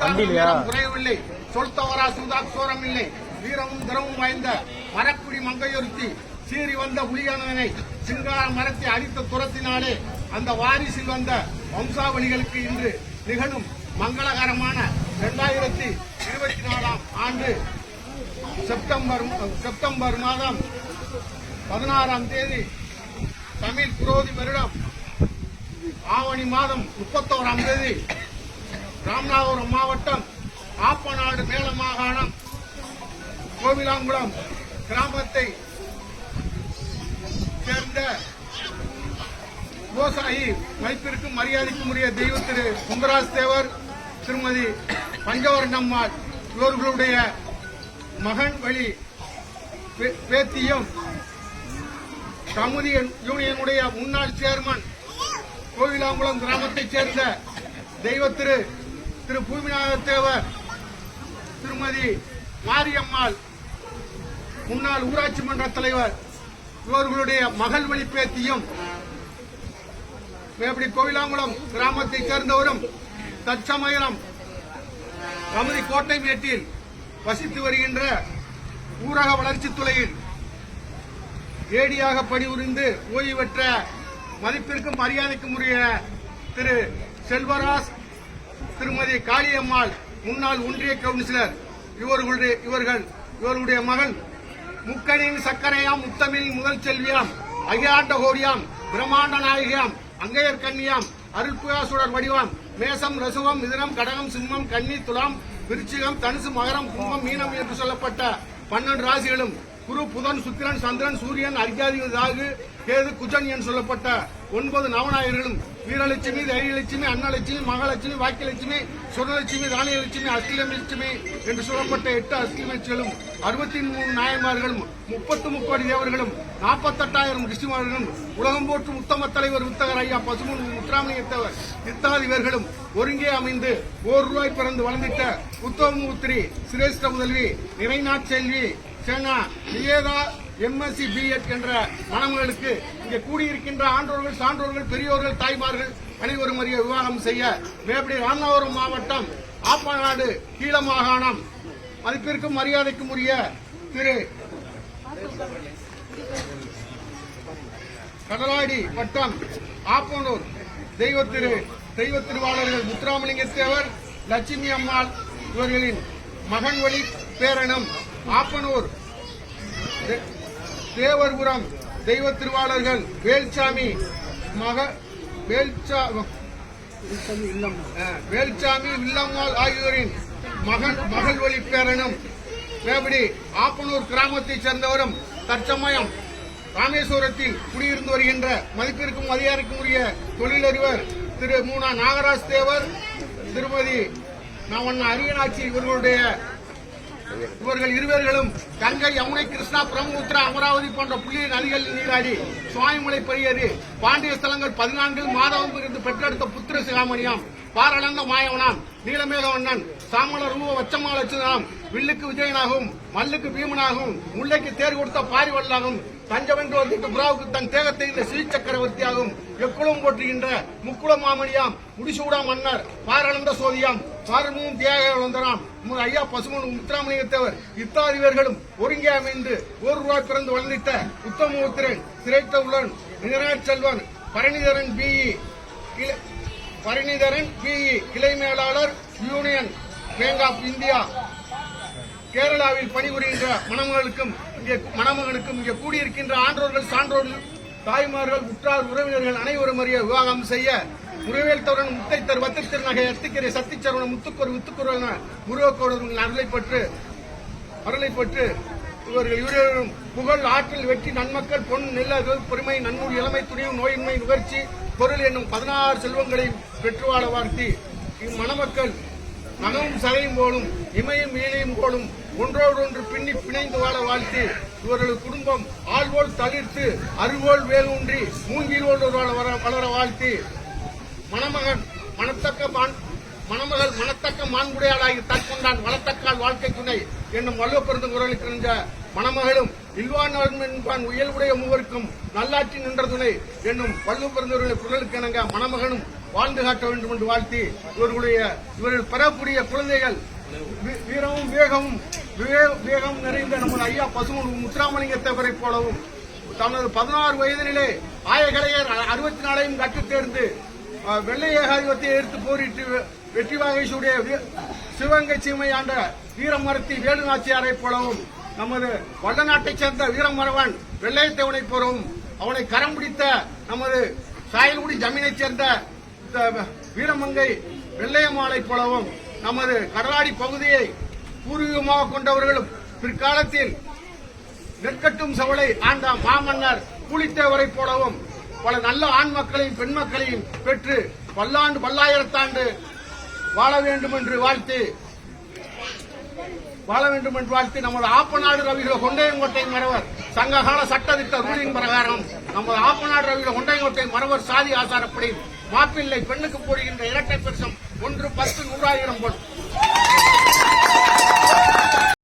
கண்ணியம்? வீரம் குறையவில்லை. சொல் தவறா சூதாக்சோரம் இல்லை. வீரமும் திறமும் வாய்ந்த மரக்குடி மங்கையொருத்தி சீறி வந்த புலியானவனை சிங்கார மரத்தை அடித்த துரத்தினாலே அந்த வாரிசில் வந்த வம்சாவளிகளுக்கு இன்று நிகழும் மங்களகரமான இரண்டாயிரத்தி இருபத்தி நாலாம் ஆண்டு செப்டம்பர் செப்டம்பர் மாதம் பதினாறாம் தேதி தமிழ் குரோதி வருடம். ஆவணி மாதம் முப்பத்தோராம் தேதி ராமநாதபுரம் மாவட்டம் ஆப்பநாடு மேல மாகாணம் கோவிலாங்குளம் கிராமத்தை சேர்ந்த விவசாயி வைப்பிற்கும் மரியாதைக்கும் உரிய தெய்வ திரு சுந்தராஜ் தேவர் திருமதி பஞ்சவர்ணம்மாள் இவர்களுடைய மகன் வழி பே- பேத்தியும் கமுதி யூனியனுடைய முன்னாள் சேர்மன் கோவிலாங்குளம் கிராமத்தைச் சேர்ந்த தெய்வ திரு திரு பூமிநாத தேவர் திருமதி மாரியம்மாள் முன்னாள் ஊராட்சி மன்ற தலைவர் இவர்களுடைய மகள் வழி பேத்தியும் மேபடி கோவிலாங்குளம் கிராமத்தைச் சேர்ந்தவரும் தற்சமயம் கமுதி கோட்டை மேட்டில் வசித்து வருகின்ற ஊரக வளர்ச்சித் துறையில் ஏடியாக பணிபுரிந்து ஓய்வு பெற்ற மதிப்பிற்கும் மரியாதைக்கும் உரிய திரு செல்வராஜ் திருமதி காளியம்மாள் முன்னாள் ஒன்றிய கவுன்சிலர். இவர்களுடைய இவர்கள் இவர்களுடைய மகன் முக்கனின் சக்கரையாம் முத்தமிழ் முதல் செல்வியாம் அகிலாண்ட கோடியாம் பிரம்மாண்ட நாயகியாம் அங்கையர் கன்னியாம் அருள்புயாசுடர் வடிவாம் மேசம் ரசுவம் மிதனம் கடகம் சிம்மம் கன்னி துலாம் விருச்சிகம் தனுசு மகரம் கும்பம் மீனம் என்று சொல்லப்பட்ட பன்னெண்டு ராசிகளும் குரு புதன் சுக்கிரன் சந்திரன் சூரியன் அர்காதி ராகு கேது குஜன் என்று சொல்லப்பட்ட ஒன்பது நவநாயகர்களும் வீரலட்சுமி தைரியலட்சுமி அன்னலட்சுமி மகாலட்சுமி வாக்கியலட்சுமி சுரலட்சுமி தானியலட்சுமி அஸ்திலட்சுமி என்று சொல்லப்பட்ட எட்டு அஷ்டலட்சுமிகளும் அறுபத்தி மூணு நாயன்மார்களும் முப்பத்து முக்கோடி தேவர்களும் நாற்பத்தெட்டாயிரம் ரிஷிமார்களும் உலகம் போற்றும் உத்தம தலைவர் உத்தகர் ஐயா பசுமன் முத்துராமலிங்கத்தவர் இத்தாதிவர்களும் ஒருங்கே அமைந்து ஓர் ரூபாய் பிறந்து வளர்ந்திட்ட உத்தமபுத்திரி சிரேஷ்ட முதல்வி நிறைநாட் செல்வி சேனா நியேதா எம்எஸ்சி பிஎட் என்ற மாணவர்களுக்கு இங்கே கூடியிருக்கின்ற ஆன்றோர்கள் சான்றோர்கள் பெரியோர்கள் தாய்மார்கள் அனைவரும் அறிய விவாகம் செய்ய மேபடி ராமநாதபுரம் மாவட்டம் ஆப்பநாடு கீழ மாகாணம் மதிப்பிற்கும் மரியாதைக்கும் உரிய திரு கடலாடி வட்டம் ஆப்பனூர் தெய்வ திரு தெய்வ திருவாளர்கள் முத்துராமலிங்க தேவர் லட்சுமி அம்மாள் இவர்களின் மகன் வழி பேரனும் ஆப்பனூர் தேவர்புரம் தெய்வ திருவாளர்கள் வேல்சாமி மக வேல்சா வேல்சாமி வில்லம்மாள் ஆகியோரின் மகன் மகள் வழி பேரனும் மேபடி ஆப்பனூர் கிராமத்தைச் சேர்ந்தவரும் தற்சமயம் ராமேஸ்வரத்தில் குடியிருந்து வருகின்ற மதிப்பிற்கும் அதிகாரிக்கும் உரிய தொழிலதிபர் திரு மூனா நாகராஜ் தேவர் திருமதி நான் அரியனாட்சி இவர்களுடைய இவர்கள் இருவர்களும் கங்கை யமுனை கிருஷ்ணா பிரம்மபுத்திரா அமராவதி போன்ற புள்ளிய நதிகளில் நீராடி சுவாமிமலை பெரியது. பாண்டிய ஸ்தலங்கள் பதினான்கில் மாதவம் இருந்து பெற்றெடுத்த புத்திர சிகாமணியாம். பாரளந்த மாயவனாம் நீலமேகவண்ணன் சாமல ரூப வச்சமாலட்சுதாம் வில்லுக்கு விஜயனாகவும் மல்லுக்கு பீமனாகவும் முல்லைக்கு தேர் கொடுத்த பாரிவல்லாகவும் தஞ்சமென்று வந்துட்டு புறாவுக்கு தன் தேகத்தை இந்த ஸ்ரீ எக்குளம் போற்றுகின்ற முக்குளம் மாமணியாம் முடிசூடா மன்னர் பாரளந்த சோதியாம் பாரமும் தியாக வந்தனாம். உமது ஐயா பசுமன் முத்துராமலிங்கத்தவர் இத்தாதிவர்களும் ஒருங்கே அமைந்து ஒரு ரூபாய் பிறந்து வளர்ந்திட்ட உத்தமபுத்திரன் திரைத்த உலன் நிகராஜ் செல்வன் பரணிதரன் பிஇ பரணிதரன் பிஇ கிளை மேலாளர் யூனியன் பேங்க் ஆஃப் இந்தியா. கேரளாவில் பணிபுரிகின்ற மணமகளுக்கும் இங்கே மணமகனுக்கும் இங்கே கூடியிருக்கின்ற ஆன்றோர்கள் சான்றோர்கள் தாய்மார்கள் உற்றார் உறவினர்கள் அனைவரும் அறிய விவாகம் செய்ய முருவேல் தவறன் முத்தைத்தர் வத்தித்திரு நகை அத்திக்கரை சத்திச்சரவண முத்துக்கொரு வித்துக்குறன முருகக்கோடர்கள் அருளை பெற்று அருளை பெற்று இவர்கள் இருவரும் புகழ் ஆற்றல் வெற்றி நன்மக்கள் பொன் நெல்ல பெருமை நன்மூல் இளமை துணிவு நோயின்மை நுகர்ச்சி பொருள் என்னும் பதினாறு செல்வங்களை பெற்று வாழ வாழ்த்தி இம்மணமக்கள் நகமும் சதையும் போலும் இமையும் ஈழையும் போலும் ஒன்றோடொன்று பின்னி பிணைந்து வாழ வாழ்த்து. இவர்களது குடும்பம் ஆள்வோல் தளிர்த்து அருகோல் வேலூன்றி மூங்கிலோடு வாழ வளர வளர வாழ்த்து. மணமகன் மனத்தக்க மான் மணமகள் மனத்தக்க மாண்புடையாளாகி தற்கொண்டான் வளத்தக்கால் வாழ்க்கை துணை என்னும் வல்லுவ குரலுக்கு நின்ற மணமகளும் இல்வான் என்பான் உயல்வுடைய மூவருக்கும் நல்லாட்சி நின்ற துணை என்னும் வல்லுவ பெருந்தவர்களை குரலுக்கு இணங்க மணமகனும் வாழ்ந்து காட்ட வேண்டும் என்று வாழ்த்தி இவர்களுடைய இவர்கள் பெறக்கூடிய குழந்தைகள் வீரமும் வேகமும் வே- வேகம் நிறைந்த நமது ஐயா பசுமன் முத்துராமலிங்கத்தவரை போலவும் தனது பதினாறு வயதினிலே ஆயகலையர் அறுபத்தி நாலையும் கற்றுத் தேர்ந்து வெள்ளை ஏகாதிபத்தியை எடுத்து போரிட்டு வெற்றி வாகேஷுடைய சிவகங்கை சீமை ஆண்ட வீரமரத்தி வேலு நாச்சியாரை போலவும் நமது வல்லநாட்டைச் சேர்ந்த வீரமரவன் வெள்ளையத்தேவனை போலவும் அவனை கரம் பிடித்த நமது சாயல்குடி ஜமீனைச் சேர்ந்த வீரமங்கை வெள்ளையம்மாளை போலவும் நமது கடலாடி பகுதியை பூர்வீகமாக கொண்டவர்களும் பிற்காலத்தில் நெற்கட்டும் சவளை ஆண்ட மாமன்னர் புலித்தேவரை போலவும் பல நல்ல ஆண் மக்களையும் பெண் மக்களையும் பெற்று பல்லாண்டு பல்லாயிரத்தாண்டு வாழ வேண்டும் என்று வாழ்த்து வாழ வேண்டும் என்று வாழ்த்து நமது ஆப்பநாடு ரவிகள கொண்டையங்கோட்டை மறவர் சங்ககால சட்டத்திட்ட ரூலிங் பிரகாரம் நமது ஆப்பநாடு ரவிகள கொண்டையங்கோட்டை மறவர் சாதி ஆசாரப்படி மாப்பிள்ளை பெண்ணுக்கு போடுகின்ற இரட்டை பெருசம் ஒன்று பத்து நூறாயிரம் பொன்